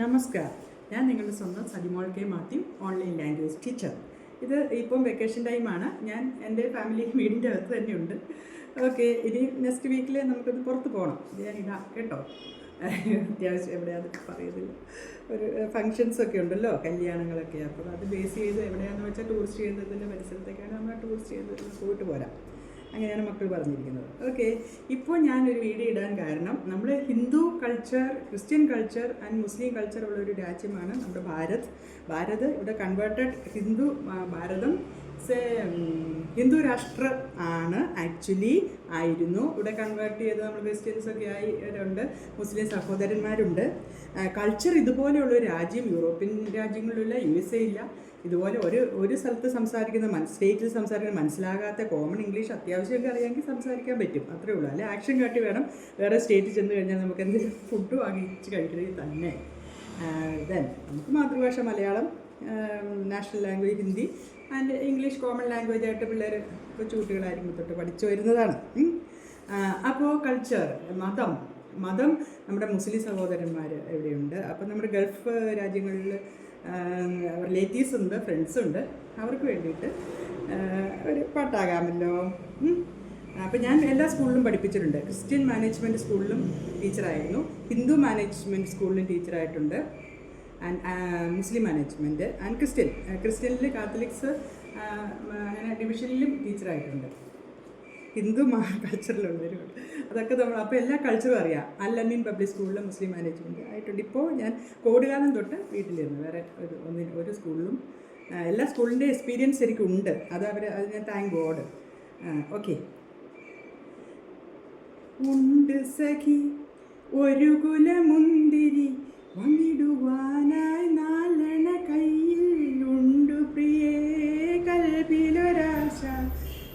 നമസ്കാരം. ഞാൻ നിങ്ങളുടെ സ്വന്തം Sajimol K Mathew online language teacher ഇത് ഇപ്പം വെക്കേഷൻ ടൈമാണ് ഞാൻ എന്റെ ഫാമിലി വീടിന്റെ അകത്ത് തന്നെയുണ്ട്. ഓക്കെ ഇനി നെക്സ്റ്റ് വീക്കിൽ നമുക്കത് പുറത്ത് പോകണം ഇത് ഞാൻ ഇടാം കേട്ടോ? അത്യാവശ്യം എവിടെയാണെന്ന് പറയുന്നില്ല ഒരു ഫങ്ഷൻസ് ഒക്കെ ഉണ്ടല്ലോ കല്യാണങ്ങളൊക്കെ. അപ്പോൾ അത് ബേസ് ചെയ്ത് എവിടെയാണെന്ന് വെച്ചാൽ ടൂറിസ്റ്റ് ചെയ്യുന്നതിന്റെ പരിസരത്തേക്കാണ് നമ്മൾ ടൂറിസ്റ്റ് ചെയ്ത് പോയിട്ട് പോരാം. അങ്ങനെയാണ് മക്കൾ പറഞ്ഞിരിക്കുന്നത്. ഓക്കെ ഇപ്പോൾ ഞാനൊരു വീഡിയോ ഇടാൻ കാരണം നമ്മൾ Hindu culture Christian culture and Muslim culture ഉള്ള ഒരു രാജ്യമാണ് നമ്മുടെ ഭാരത്. ഭാരത് ഇവിടെ കൺവേർട്ടഡ് ഹിന്ദു ഭാരതം ഹിന്ദു രാഷ്ട്ര ആണ് ആക്ച്വലി ആയിരുന്നു. ഇവിടെ കൺവേർട്ട് ചെയ്ത് നമ്മൾ ക്രിസ്ത്യൻസ് ഒക്കെ ആയവരുണ്ട് മുസ്ലിം സഹോദരന്മാരുണ്ട്. കൾച്ചർ ഇതുപോലെയുള്ള രാജ്യം യൂറോപ്യൻ രാജ്യങ്ങളിലില്ല യു എസ് എ ഇല്ല. ഇതുപോലെ ഒരു ഒരു സ്ഥലത്ത് സംസാരിക്കുന്ന മൻ സ്റ്റേറ്റിൽ സംസാരിക്കുന്ന മനസ്സിലാകാത്ത കോമൺ ഇംഗ്ലീഷ് അത്യാവശ്യമൊക്കെ അറിയാമെങ്കിൽ സംസാരിക്കാൻ പറ്റും. അത്രേ ഉള്ളൂ. അല്ലെ ആക്ഷൻ കാട്ടി വേണം. വേറെ സ്റ്റേറ്റിൽ ചെന്ന് കഴിഞ്ഞാൽ നമുക്ക് എന്തെങ്കിലും ഫുഡ് വാങ്ങിച്ച് കഴിക്കണമെങ്കിൽ തന്നെ. ദെൻ നമുക്ക് മാതൃഭാഷ Malayalam national language Hindi and English common language ആയിട്ട് പിള്ളേർ കൊച്ചുകുട്ടികളായിരിക്കും തൊട്ട് പഠിച്ചു വരുന്നതാണ്. അപ്പോൾ കൾച്ചർ മതം. മതം നമ്മുടെ മുസ്ലിം സഹോദരന്മാർ എവിടെയുണ്ട്? അപ്പോൾ നമ്മുടെ ഗൾഫ് രാജ്യങ്ങളിൽ റിലേറ്റീവ്സ് ഉണ്ട് ഫ്രണ്ട്സ് ഉണ്ട്. അവർക്ക് വേണ്ടിയിട്ട് ഒരു പാട്ടാകാമല്ലോ. അപ്പോൾ ഞാൻ എല്ലാ സ്കൂളിലും പഠിപ്പിച്ചിട്ടുണ്ട്. ക്രിസ്ത്യൻ മാനേജ്മെന്റ് സ്കൂളിലും ടീച്ചറായിരുന്നു. ഹിന്ദു മാനേജ്മെന്റ് സ്കൂളിലും ടീച്ചറായിട്ടുണ്ട്. And Muslim management and Christian ക്രിസ്ത്യനിൽ Catholics അങ്ങനെ ഡിവിഷനിലും ടീച്ചറായിട്ടുണ്ട്. ഹിന്ദു മാ കൾച്ചറിലുള്ളവരുണ്ട് അതൊക്കെ നമ്മൾ അപ്പോൾ എല്ലാ കൾച്ചറും അറിയാം. അല്ലമീൻ പബ്ലിക് സ്കൂളിലും മുസ്ലിം മാനേജ്മെന്റ് ആയിട്ടുണ്ട്. ഇപ്പോൾ ഞാൻ കോവിഡ് കാലം തൊട്ട് വീട്ടിലിരുന്നു. വേറെ ഒരു ഒന്നിന് ഒരു സ്കൂളിലും എല്ലാ സ്കൂളിന്റെ എക്സ്പീരിയൻസ് ശരിക്കും ഉണ്ട് അത് അവർ അത് ഞാൻ താങ്ക് ഗോഡ് ഓക്കെ ഉണ്ട് സഖി ഒരു കുലമുന്തിരി വന്നിടുവാനായി നാലണ കയ്യിൽ ഉണ്ട് പ്രിയേ. കൽപ്പിലൊരാശ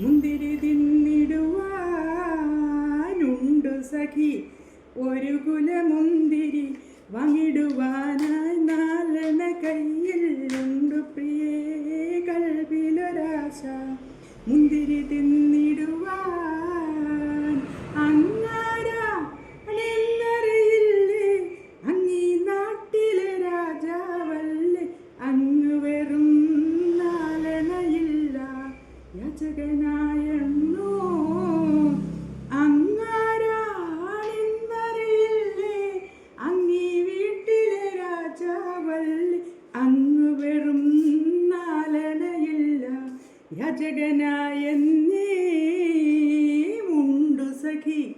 മുന്തിരി തിന്നിടുവാനുണ്ടു സഖി. ഒരു കുലമുന്തിരി വാങ്ങിടുവാനായി കയ്യിൽ ഉണ്ടു പ്രിയേ. കൽവിലൊരാശ മുന്തിരി തിന്നിടുവാൻ യാചകനായെന്നോ അങ്ങാരാണെന്നറിയില്ലേ അങ്ങീ വീട്ടിലെ രാജാവല്ലേ അങ്ങ് വെറും നാലണയില്ല. യാചകനായെന്നേ മുണ്ടു സഖി.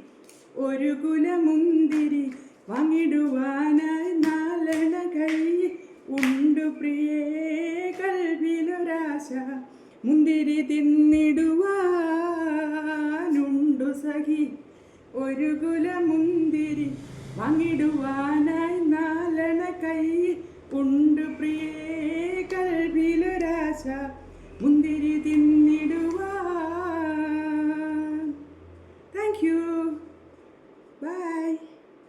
ഒരു കുലമുന്തിരി വാങ്ങിടുവാനായി നാലണ കൈ. ഉണ്ടു പ്രിയേ കൽവിലൊരാശ. മുന്തിരി തിന്നിടുവാനുണ്ടു സഖി. ഒരു കുല മുന്തിരി വാങ്ങിടുവാനായി നാലണ കൈ ഉണ്ട് പ്രിയേ കൽവിലൊരാശ. മുന്തിരി തിന്നിടുവാൻ. Thank you bye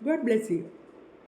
God bless you